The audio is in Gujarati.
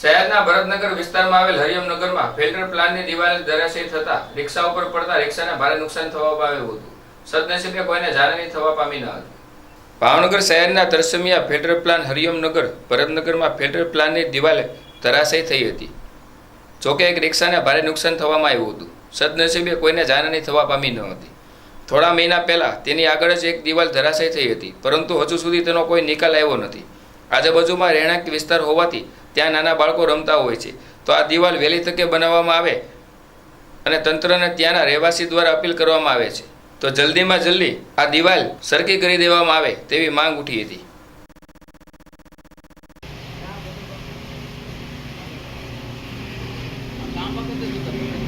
શહેરના ભરતનગર વિસ્તારમાં આવેલ હરિયમનગરમાં ફિલ્ટર પ્લાન્ટની દિવાલ ધરાશયી થતા રિક્ષા ઉપર પડતા રિક્ષાને ભારે નુકસાન થવા પામ્યું હતું. સદનસીબે કોઈને જાનહાની થવા પામી ન હતી. ભાવનગર શહેરના તરસમિયા ફિલ્ટર પ્લાન હરિયમનગર, ભરતનગરમાં ફિલ્ટર પ્લાનની દિવાલે ધરાશયી થઈ હતી. જોકે એક રિક્ષાને ભારે નુકસાન થવામાં આવ્યું હતું. સદનસીબે કોઈને જાનહાની થવા પામી ન હતી. થોડા મહિના પહેલાં તેની આગળ જ એક દિવાલ ધરાશય થઈ હતી, પરંતુ હજુ સુધી તેનો કોઈ નિકાલ આવ્યો નથી. આજુબાજુમાં રહેણાંક વિસ્તાર હોવાથી ત્યાં નાના બાળકો રમતા હોય છે. તો આ દિવાલ વહેલી તકે બનાવવામાં આવે અને તંત્રને ત્યાંના રહેવાસી દ્વારા અપીલ કરવામાં આવે છે. તો જલ્દીમાં જલ્દી આ દિવાલ સરખી કરી દેવામાં આવે તેવી માંગ ઉઠી હતી. Thank કરવું